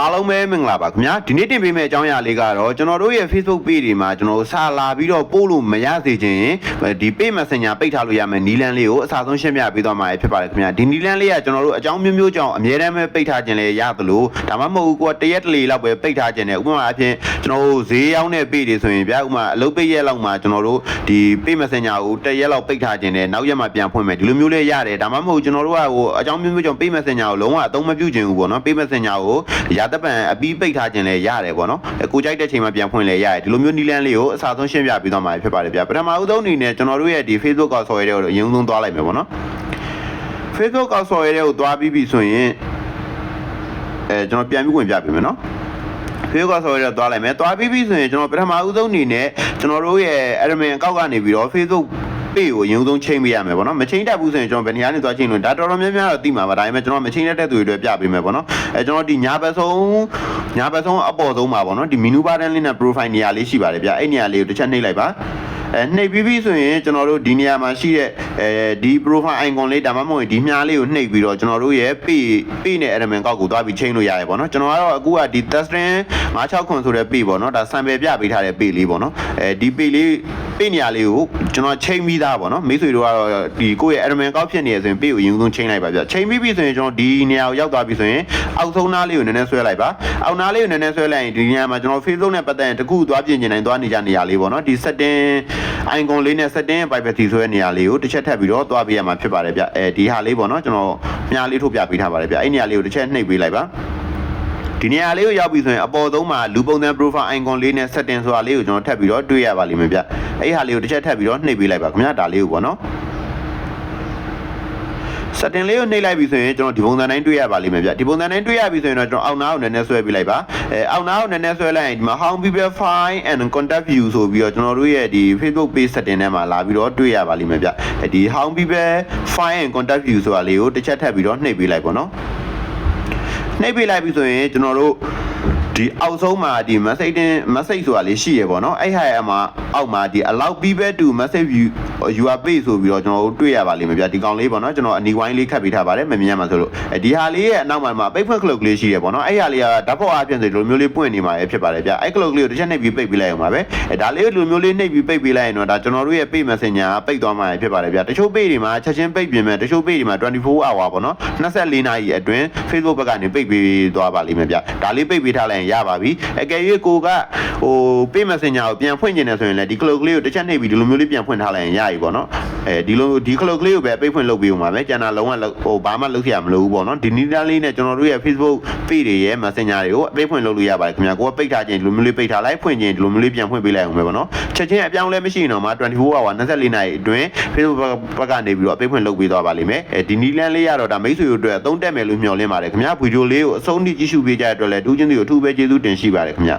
အားလုံးပဲမင်္ဂလာပါခင်ဗျာဒီနေ့တင်ပေးမယ့်အကြောင်းအရာလေးကတော့ကျွန်တော်တို့ရဲ့ Facebook page တွေမှာကျွန်တော်တို့စာလာပြီးတော့ပို့လို့မရစေချင်ရင်ဒီ page messenger ပိတ်ထားလို့ရမယ်နီလန်းလေးကိုအစားဆုံးရှင်းပြပေးသွားမှာဖြစ်ပါတယ်ခင်ဗျာဒီနီလန်းလေးကကျွန်တော်တို့အကြောင်းမျိုးမျိုးကြောင့်အများတမ်းပဲပိတ်ထားခြင်းလည်းရသလိုဒါမှမဟုတ်ကိုတရက်တလေလောက်ပဲပိတ်ထားခြင်းနဲ့ဥပမာအဖြစ်ကျွန်တော်တို့ဈေးရောက်တဲ့ page တွေဆိုရင်ဗျာဥပမာအလုပ်ပိတ်ရက်လောက်မှာကျွန်တော်တို့ဒီ page messenger ကိုတရက်လောက်ပိတ်ထားခြင်းနဲ့နောက်ရက်မှာပြန်ဖွင့်မယ်ဒီလိုမျိုးလေးရတယ်ဒါမှမဟုတ်ကျွန်တော်တို့ကဟိုအကြောင်းမျိုးမျိုးကြောင့် page messenger ကိုလုံးဝအသုံးမပြုခြင်းဘူးပေါ့နော် page messenger ကိုရာသက်ပံအပြီးပိတ်ထားခြင်းလည်းရတယ်ပေါ့နော်အဲကိုကြိုက်တဲ့ချိန်မှာပြန်ဖွင့်လည်းရတယ်ဒီလိုမျိုးနီလန်းလေးကိုအစားဆုံးရှင်းပြပေးသွားမှာဖြစ်ပါတယ်ဗျာပထမဦးဆုံးအနေနဲ့ကျွန်တော်တို့ရဲ့ဒီ Facebook ကောက်ဆော်ရဲတွေကိုအရင်ဆုံးသွားလိုက်မယ်ပေါ့နော် Facebook ကောက်ဆော်ရဲတွေကိုသွားပြီးပြီဆိုရင်အဲကျွန်တော်ပြန်ပြီးဝင်ပြပေးမယ်နော် Facebook ကောက်ဆော်ရဲတွေသွားလိုက်မယ်သွားပြီးပြီဆိုရင်ကျွန်တော်ပထမဦးဆုံးအနေနဲ့ကျွန်တော်တို့ရဲ့ admin အကောက်ကနေပြီးတော့ Facebook ပေကိုအရင်ဆုံးချိန်ပေးရမယ်ပေါ့နော်မချိန်တတ်ဘူးဆိုရင်ကျွန်တော်ဘယ်နေရာနေသွားချိန်လို့ဒါတော်တော်များများတော့သိမှာပါဒါပေမဲ့ကျွန်တော်မချိန်တတ်တဲ့သူတွေအတွက်ပြပေးမယ်ပေါ့နော်အဲကျွန်တော်ဒီညာဘက်ဆုံးညာဘက်ဆုံးအပေါ်ဆုံးပါပေါ့နော်ဒီ menu bar တန်းလေးနဲ့ profile နေရာလေးရှိပါတယ်ဗျအဲ့နေရာလေးကိုတစ်ချက်နှိပ်လိုက်ပါအဲနှိပ်ပြီးပြီဆိုရင်ကျွန်တော်တို့ဒီနေရာမှာရှိတဲ့အဲဒီ profile icon လေးဒါမှမဟုတ်ဒီမြားလေးကိုနှိပ်ပြီးတော့ကျွန်တော်တို့ရဲ့ page page နဲ့ element ကောက်ကိုသွားပြီးချိန်လို့ရတယ်ပေါ့နော်ကျွန်တော်ကတော့အခုကဒီ testrin 56ခွန်ဆိုတဲ့ page ပေါ့နော်ဒါ sample ပြပေးထားတဲ့ page လေးပေါ့နော်အဲဒီ page လေး page နေရာလေးကိုကျွန်တော်ချိန်ပြီးသားပေါ့နော်မိတ်ဆွေတို့ကတော့ဒီကိုယ့်ရဲ့ element ကောက်ဖြစ်နေရဆိုရင် page ကိုအရင်ဆုံးချိန်လိုက်ပါဗျချိန်ပြီးပြီဆိုရင်ကျွန်တော်ဒီနေရာကိုရောက်သွားပြီဆိုရင်အောက်ဆုံးနားလေးကိုနည်းနည်းဆွဲလိုက်ပါအောက်နားလေးကိုနည်းနည်းဆွဲလိုက်ရင်ဒီနေရာမှာကျွန်တော် Facebook နဲ့ပတ်သက်ရင်တခုသွားပြင်ကျင်နိုင်သွားနေကြနေရာလေးပေါ့နော်ဒီ setting icon လေးနဲ့ setting privacy ဆိုတဲ့နေရာလေးကိုတစ်ချက်ထပ်ပြီးတော့သွားပြရမှာဖြစ်ပါတယ်ဗျအဲဒီဟာလေးပေါ့နော်ကျွန်တော်မြားလေးထုတ်ပြပေးထားပါတယ်ဗျအဲ့နေရာလေးကိုတစ်ချက်နှိပ်ပေးလိုက်ပါဒီနေရာလေးကိုရောက်ပြီဆိုရင်အပေါ်ဆုံးမှာလူပုံစံ profile icon လေးနဲ့ setting ဆိုတာလေးကိုကျွန်တော်ထပ်ပြီးတော့တွေ့ရပါလိမ့်မယ်ဗျ အဲ့ဟာလေးကိုတစ်ချက်ထပ်ပြီးတော့နှိပ်ပေးလိုက်ပါခင်ဗျာဒါလေးကိုပေါ့နော် setting လေးကိုနှိပ်လိုက်ပြီဆိုရင်ကျွန်တော်ဒီပုံစံတိုင်းတွေ့ရပါလိမ့်မယ်ဗျဒီပုံစံတိုင်းတွေ့ရပြီဆိုရင်တော့ကျွန်တော်အောက်နားကိုနည်းနည်းဆွဲပေးလိုက်ပါအဲအောက်နားကိုနည်းနည်းဆွဲလိုက်ရင်ဒီမှာ how people find and contact view ဆိုပြီးတော့ကျွန်တော်တို့ရဲ့ဒီ Facebook page setting ထဲမှာလာပြီးတော့တွေ့ရပါလိမ့်မယ်ဗျအဲဒီ how people find and contact view ဆိုတာလေးကိုတစ်ချက်ထပ်ပြီးတော့နှိပ်ပေးလိုက်ပါတော့နှိပ်ပေးလိုက်ပြီဆိုရင်ကျွန်တော်တို့ ဒီအောက်ဆုံးမှာဒီ message တင် message ဆိုတာလေးရှိရပေါ့နော်အဲ့ဟာရမှာအောက်မှာဒီ allow people to message view your page ဆိုပြီးတော့ကျွန်တော်တို့တွေ့ရပါလိမ့်မယ်ဗျဒီကောင်လေးပေါ့နော်ကျွန်တော်အနီဝိုင်းလေးခတ်ပေးထားပါတယ်မမြင်ရမှာဆိုလို့အဲဒီဟာလေးရဲ့အနောက်မှာမှာပိတ်ဖွင့် clock လေးရှိရပေါ့နော်အဲ့ဟာလေးကဓာတ်ဖော်အပြင်ဆိုဒီလိုမျိုးလေးပွင့်နေမှာပဲဖြစ်ပါတယ်ဗျအဲ့ clock လေးကိုတစ်ချက်နှိပ်ပြီးပိတ်ပေးလိုက်အောင်ပါပဲအဲဒါလေးကိုဒီလိုမျိုးလေးနှိပ်ပြီးပိတ်ပေးလိုက်ရင်တော့ဒါကျွန်တော်တို့ရဲ့ page messenger ကပိတ်သွားမှာဖြစ်ပါတယ်ဗျတချို့ page တွေမှာချက်ချင်းပိတ်ပြင်မဲ့တချို့ page တွေမှာ24 hour ပေါ့နော်24နာရီအတွင်း Facebook ဘက်ကနေပိတ်ပေးသွားပါလိမ့်မယ်ဗျဒါလေးပိတ်ပေးထားလိုက်ရင်ရပါပြီအကယ်၍ကိုကဟို page messenger ကိုပြန်ဖွင့်ကျင်တယ်ဆိုရင်လည်းဒီ clock လေးကိုတစ်ချက်နှိပ်ပြီးဒီလိုမျိုးလေးပြန်ဖွင့်ထားလိုက်ရင်ရပြီပေါ့နော် အဲဒီလိုဒီ clock လေးကိုပဲပိတ်ဖွင့်လုပ်ပေးဦးမှာပဲကျန်တာလုံးဝဟိုဘာမှလုပ်ရမလို့ဘူးပေါ့နော်ဒီနီးသားလေးနဲ့ကျွန်တော်တို့ရဲ့ Facebook page တွေရဲ့ messenger တွေကိုအပိတ်ဖွင့်လုပ်လို့ရပါတယ်ခင်ဗျာကိုကပိတ်ထားခြင်းဒီလိုမျိုးလေးပိတ်ထားလိုက်ဖွင့်ခြင်းဒီလိုမျိုးလေးပြန်ဖွင့်ပေးလိုက်အောင်ပဲပေါ့နော်ချက်ချင်းအပြောင်းလဲမရှိရင်တော့မှ24 hour 24နာရီအတွင်း Facebook ဘက်ကနေပြီးတော့အပိတ်ဖွင့်လုပ်ပေးသွားပါလိမ့်မယ်အဲဒီနီးလန်းလေးရတော့ဒါမိတ်ဆွေတို့အတွက်အသုံးတက်မယ်လို့မျှော်လင့်ပါတယ်ခင်ဗျာဗီဒီယိုလေးကိုအဆုံးထိကြည့်ရှုပေးကြတဲ့အတွက်လည်းတူးချင်းစီကိုအထူးပဲကျေးဇူးတင်ရှိပါတယ်ခင်ဗျာ